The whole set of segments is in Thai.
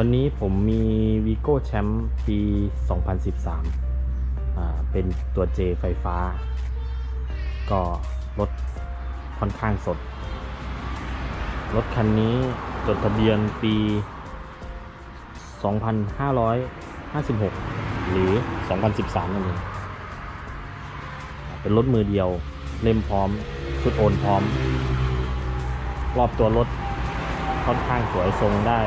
วันนี้ผมมี Vigo Champ ปี 2013อ่าเป็นตัว J ไฟฟ้า ก็รถค่อนข้างสด รถคันนี้จดทะเบียนปี 2556 หรือ 2013 นั่นเองเป็นรถมือเดียว เล่มพร้อม ชุดโอนพร้อม รอบตัวรถค่อนข้างสวยทรงได้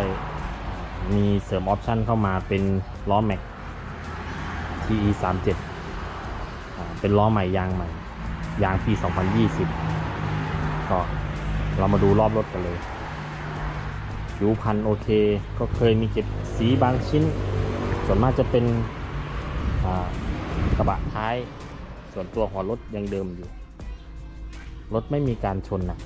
มีเสริมออปชั่นเข้ามาเป็นล้อแม็ก TE 3 7เป็นล้อใหม่ยางใหม่ ยางปี 2020 ก็เรามาดูรอบรถกันเลยผิวพันธุ์โอเค ก็เคยมีเก็บสีบางชิ้น ส่วนมากจะเป็นกระบะท้าย ส่วนตัวหัวรถยังเดิมอยู่ รถไม่มีการชนนะ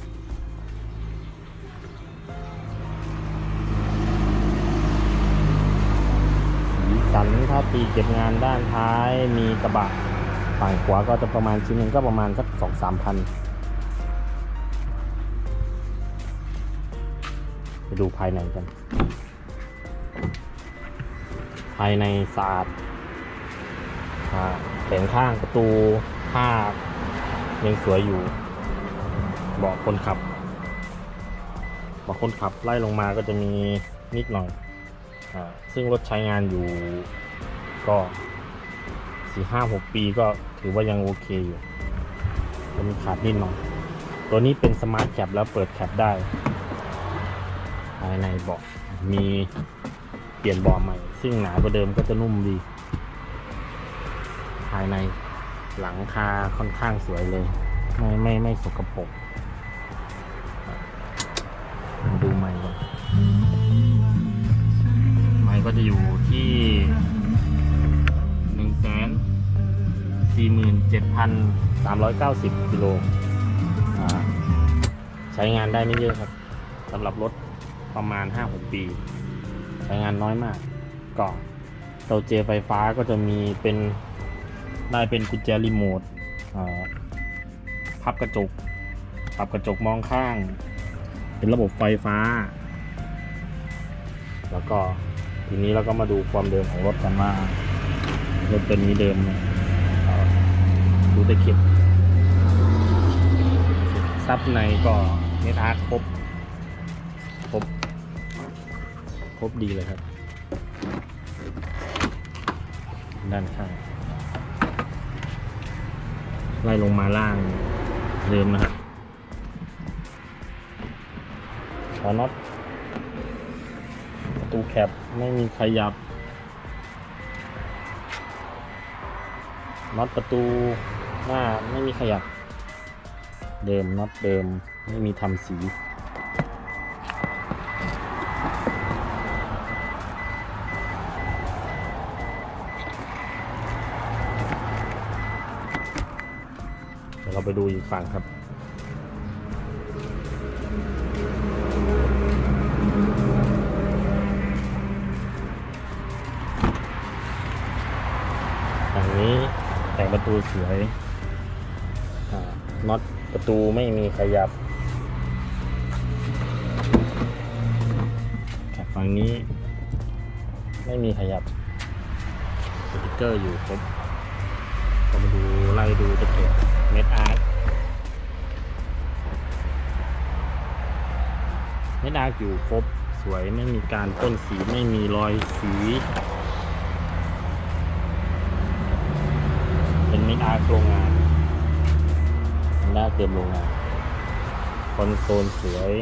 สันถ้าตีเก็บงานด้านท้ายมีกระบะฝั่งขวาก็จะประมาณชิ้นหนึ่งก็ประมาณสักสองสามพันไปดูภายในกัน ภายในสะอาดแผงข้างประตูผ้ายังสวยอยู่เบาะคนขับเบาะคนขับไล่ลงมาก็จะมีนิดหน่อย ซึ่งรถใช้งานอยู่ก็สี่ห้าหกปีก็ถือว่ายังโอเคอยู่จะมีขาดนิดหน่อยตัวนี้เป็นสมาร์ทแคปแล้วเปิดแคปได้ ภายในเบาะมีเปลี่ยนเบาะใหม่ ซึ่งหนากว่าเดิมก็จะนุ่มดี ภายในหลังคาค่อนข้างสวยเลย ไม่ไม่ไม่สกปรก 7,390กิโลใช้งานได้ไม่เยอะครับสำหรับรถประมาณ 5-6 ปี ใช้งานน้อยมากก็เตาเจไฟฟ้าก็จะมีเป็นได้เป็นกุญแจรีโมทพับกระจกปรับกระจกมองข้าง เป็นระบบไฟฟ้า แล้วก็ทีนี้เราก็มาดูความเดิมของรถกันว่ารถตัวนี้เดิมเนี่ย ตะเข็บซับในก็เมทอาร์ตครบ ครบ ครบดีเลยครับ ด้านข้าง ไล่ลงมาล่างเดิมนะครับขอน็อตประตูแคปไม่มีขยับน็อตประตู หน้าไม่มีขยับ เดิมน็อตเดิมไม่มีทำสีเดี๋ยวเราไปดูอีกฝั่งครับ ฝั่งนี้แต่งประตูสวย น็อตประตูไม่มีขยับแต่ฝั่งนี้ ไม่มีขยับสติกเกอร์อยู่ครบก็มาดูไล่ดูตะเกียบเม็ดอาร์ตเม็ดอาร์ตอยู่ครบสวยไม่มีการต้นสีไม่มีรอยสีเป็นเม็ดอาร์ตโรงงาน หน้าเดิมโรงงานคอนโซลสวย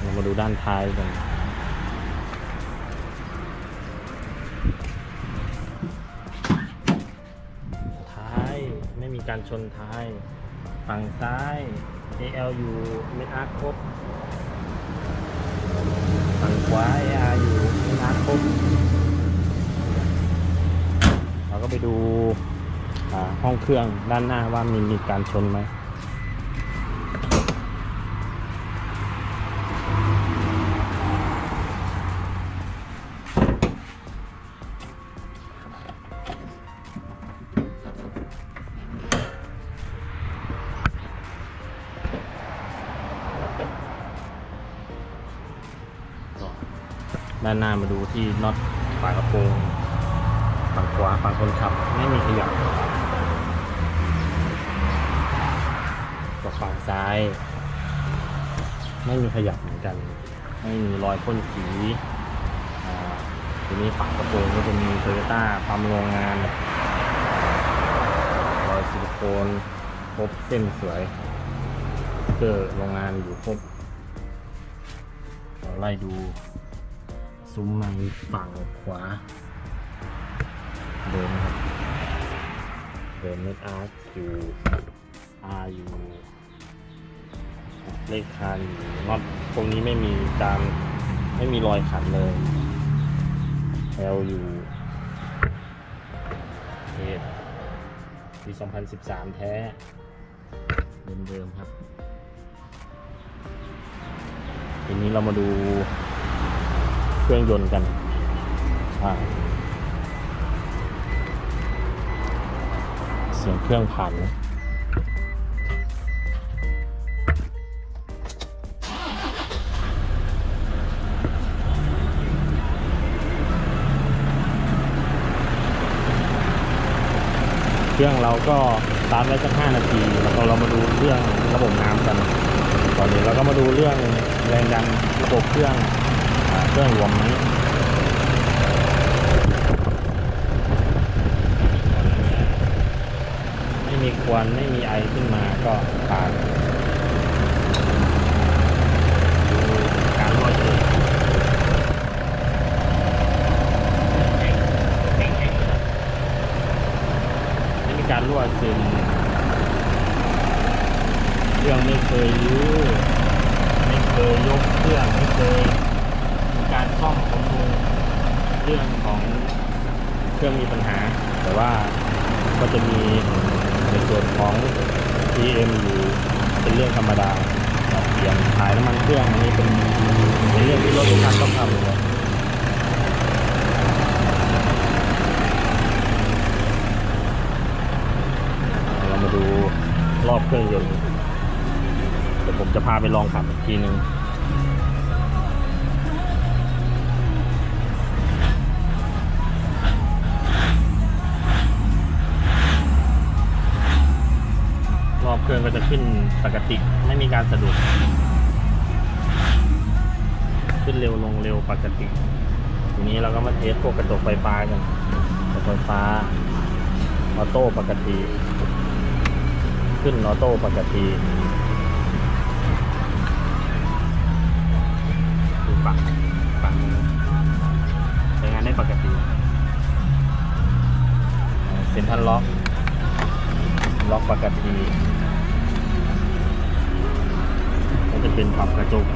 เรามาดูด้านท้ายกันท้ายไม่มีการชนท้าย ฝั่งซ้าย AL อยู่เมทอาร์ครบฝั่งขวา AR อยู่ เมทอาร์ครบเราก็ไปดูห้องเครื่องด้านหน้าว่ามีมีการชนไหม ด้านหน้ามาดูที่น็อตฝากระโปรงฝั่งขวาฝั่งคนขับ ไม่มีขยับกับฝั่งซ้าย ไม่มีขยับเหมือนกัน ไม่มีรอยพ่นสีทีนี้ฝากระโปรงก็จะมีโตโยต้าปั๊มโรงงานรอยซิลิโคนครบเส้นสวยสติ๊กเกอร์โรงงานอยู่ครบเราไล่ดู ซุ้มในฝั่งขวา เดินะครับ เดินเม็ดอาร์ตอยู่อาอยู่เลขคานอยู่น็อตตรงนี้ไม่มีการไม่มีรอยขัดเลยแอลอยู่เอทปี 2013 แท้ เดิมๆครับ ทีนี้เรามาดู เครื่องยนต์กันเสียงเครื่องผ่านเครื่องเราก็สตาร์ทไว้สักห้านาที แล้วก็เรามาดูเรื่องระบบน้ำกัน ตอนนี้เราก็มาดูเรื่องแรงดันระบบเครื่อง เครื่องรวมไหมไม่มีควันไม่มีไอขึ้นมาก็ผ่านดูการรั่วซึมไม่มีการรั่วซึมเครื่องไม่เคยยื้อไม่เคยยกเครื่องไม่เคย การซ่อมบำรุงเรื่องของเครื่องมีปัญหา แต่ว่าก็จะมีในส่วนของ PM อยู่เป็นเรื่องธรรมดาเปลี่ยนถ่ายน้ำมันเครื่องอันนี้เป็นในเรื่องที่รถทุกคันต้องทำเลยเรามาดูรอบเครื่องยนต์เดี๋ยวผมจะพาไปลองขับอีกทีนึง เครื่องก็จะขึ้นปกติไม่มีการสะดุด ขึ้นเร็วลงเร็วปกติ ทีนี้เราก็มาเทสพวกกระจกไฟฟ้ากันกระจกไฟฟ้าออโต้ปกติ ขึ้นออโต้ปกติดูฝั่งฝั่งใช้งานได้ปกติเซ็นทรัลล็อกล็อกปกติ จะเป็นปรับกระจก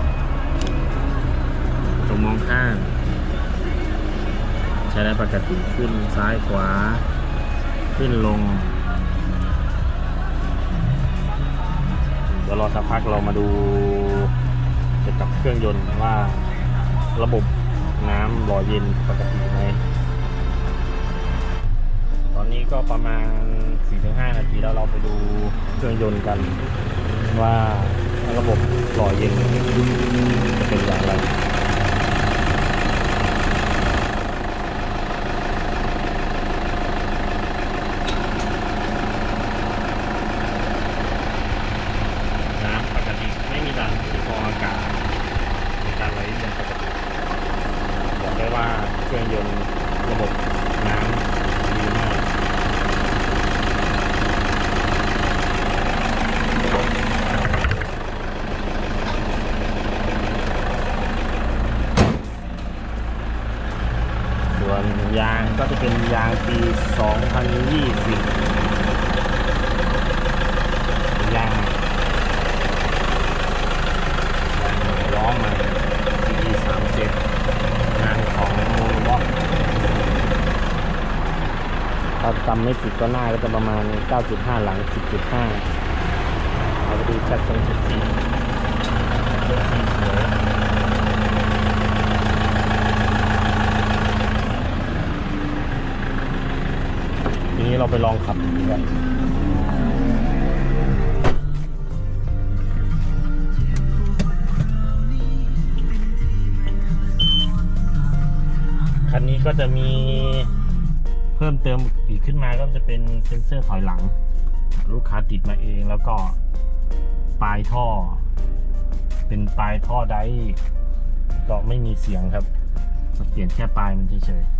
กระจกมองข้าง ใช้ได้ปกติขึ้นซ้ายขวา ขึ้นลง เดี๋ยวรอสักพักเรามาดูเกี่ยวกับเครื่องยนต์ว่าระบบน้ำหล่อเย็นปกติไหมตอนนี้ก็ประมาณ 4-5 นาทีแล้วเราไปดูเครื่องยนต์กันว่า ระบบหล่อเย็นจะเป็นอย่างไร น้ำปกติไม่มีดันที่ฟองอากาศมีการไหลเวียนปกติบอกได้ว่าเครื่องยนต์ระบบน้ำดีมาก ส่วน ยางก็จะเป็นยางปี 2020 ยางยางล้อใหม่ปี37งานของโมโนบ็อกถ้าจำไม่ผิดก็หน้าก็จะประมาณ 9.5 หลัง 10.5เอาไปดูชัดตรงจุดสีจุดสีสวยทีนี้เราไป ลองขับดูกันก็จะมีเพิ่มเติมอีกขึ้นมาก็จะเป็นเซ็นเซอร์ถอยหลัง ลูกค้าติดมาเองแล้วก็ปลายท่อ เป็นปลายท่อได้ก็ไม่มีเสียงครับเปลี่ยนแค่ปลายมันเฉยๆ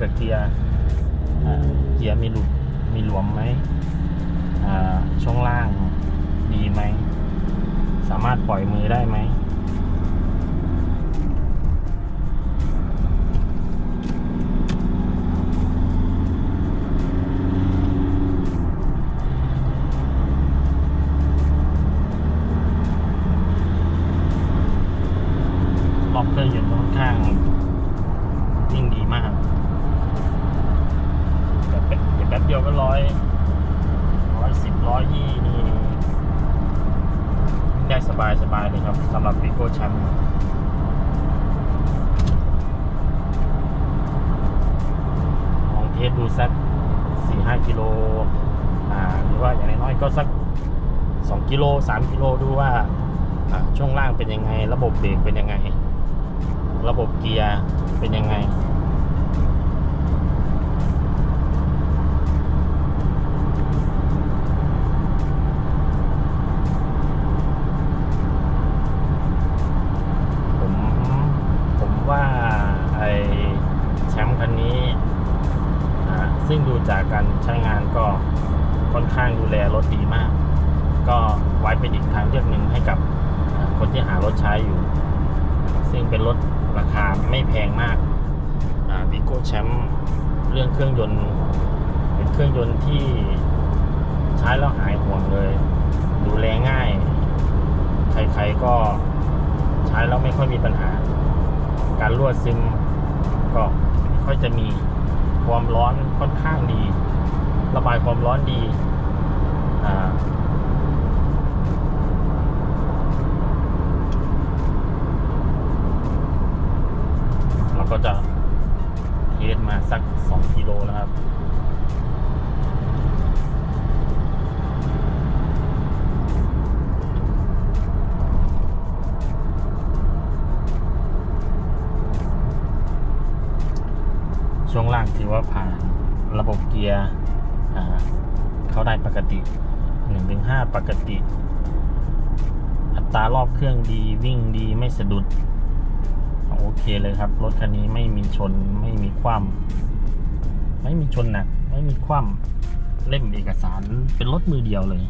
กับเกียร์เกียร์มีหลุดมีหลวมไหมช่องล่างดีไหม สามารถปล่อยมือได้ไหม ร้อยยี่นี่ได้สบายสบายเลยครับสำหรับวิโก้แชมป์ลองเทสดูสักสี่ห้ากิโลอ่าหรือว่าอย่างน้อยก็สักสองกิโลสามกิโลดูว่าช่วงล่างเป็นยังไง ระบบเบรกเป็นยังไง ระบบเกียร์เป็นยังไง รื่องยนต์ที่ใช้แล้วหายห่วงเลย ดูแลง่าย ใครๆก็ใช้แล้วไม่ค่อยมีปัญหา การรั่วซึมก็ค่อยจะมีความร้อนค่อนข้างดี ระบายความร้อนดีอ่าเราก็จะเทสมาสัก 2 กิโลแล้ว กียร์เข้าได้ปกติ1-5ปกติ อัตรารอบเครื่องดีวิ่งดีไม่สะดุด โอเคเลยครับ รถคันนี้ไม่มีชนไม่มีคว่ำไม่มีชนหนัก ไม่มีคว่ำเล่มเอกสารเป็นรถมือเดียวเลย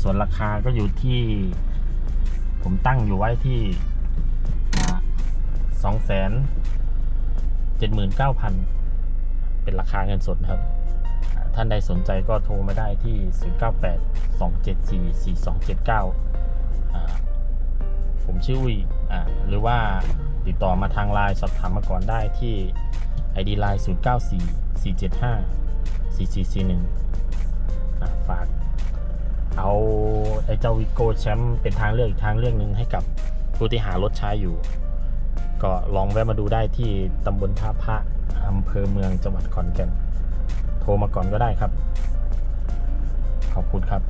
ส่วนราคาก็อยู่ที่ ผมตั้งอยู่ไว้ที่สองแสนเจ็ดหมื่นเก้าพัน เป็นราคาเงินสดครับ ท่านใดสนใจก็โทรมาได้ที่ 098 274 4279 ผมชื่ออุ้ยหรือว่าติดต่อมาทางไลน์สอบถามมาก่อนได้ที่ ID Line 0 9 4 4 7 5 4 4 4 1ฝากเอาไอ้เจ้าวิโก้แชมป์เป็นทางเลือกอีกทางเลือกหนึ่งให้กับผู้ที่หารถใช้อยู่ ก็ลองแวะมาดูได้ที่ตำบลท่าพระ อำเภอเมืองจังหวัดขอนแก่น โทรมาก่อนก็ได้ครับ ขอบคุณครับ